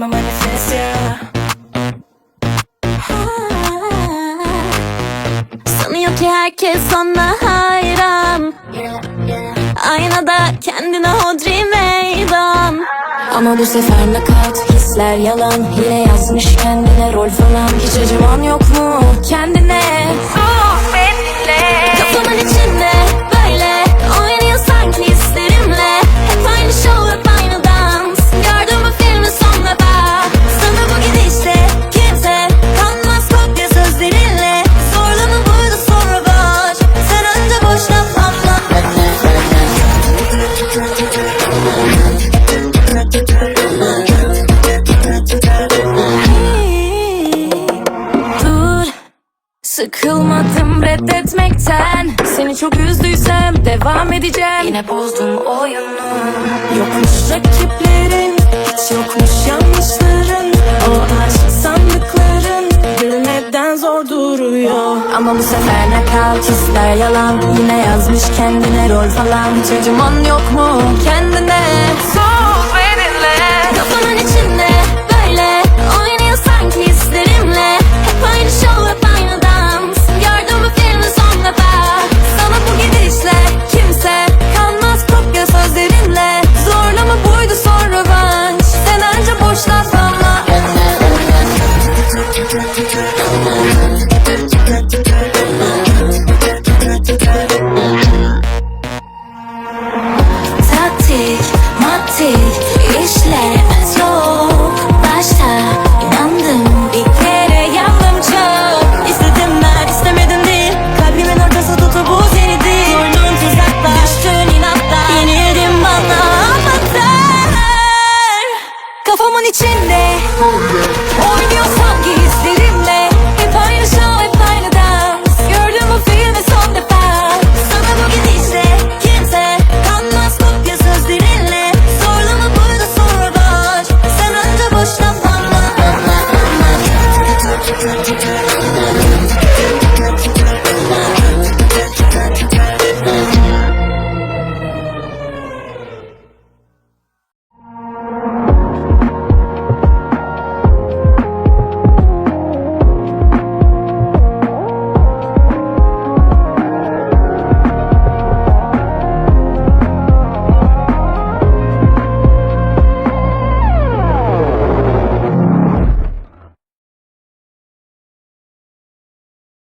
yes yeah. Sanıyor ki herkes ona hayran. Aynada kendine hodri meydan. Ama bu sefer nakat hisler yalan. Yine yazmış kendine rol falan. Hiç acıman yok mu kendine Sıkılmadım reddetmekten. Seni çok üzdüysem devam edeceğim. Yine bozdun oyunu. Yokmuş rakiplerin Hiç yokmuş yanlışların. O aşk sandıkların Bilmeden zor duruyor. Ama bu sefer nakavt hisler yalan Yine yazmış kendine rol falan. Acıman yok mu? Kendine Taktik, matik, işler soğuk. Başta inandım bir kere yandım çok. İstedim ben istemedim değil. Kalbimin ortası tutu buz eridi Durdun tuzakta düştün inatla Yenildim bana. Amatar Kafamın içinde.